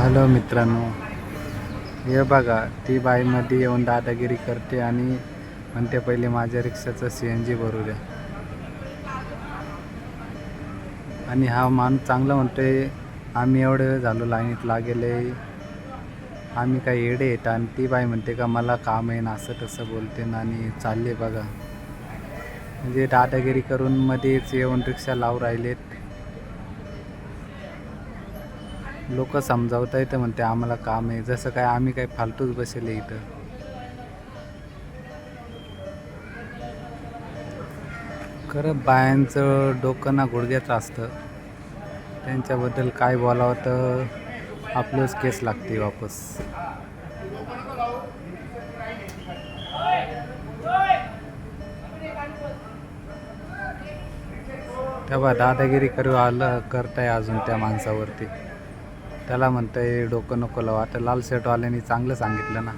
Hello मित्रांनो. हे बघा ती बाईमध्ये येऊन दादागिरी करते आणि म्हणते पहिले माझ्या रिक्षाचं सी एन जी भरू द्या. आणि हा माणूस चांगला म्हणतोय आम्ही एवढे वेळ झालो लाईनीत लागेले आम्ही काय येडे येत आणि ती बाई म्हणते का मला काम आहे ना असं तसं बोलते ना आणि चालले बघा. म्हणजे दादागिरी करून मध्येच येऊन रिक्षा लावून राहिलेत. लोक समजावता येतं म्हणते आम्हाला काम आहे. जसं काय आम्ही काय फालतूच बसले इथं. खरं बायांचं डोकं ना गुडघ्याचं असतं. त्यांच्याबद्दल काय बोलावं तर आपलंच केस लागते वापस. तेव्हा दादागिरी करू आलं करताय अजून त्या माणसावरती. त्याला म्हणतंय डोकं नको लावा. तर लाल शर्टवाल्यांनी चांगलं सांगितलं ना.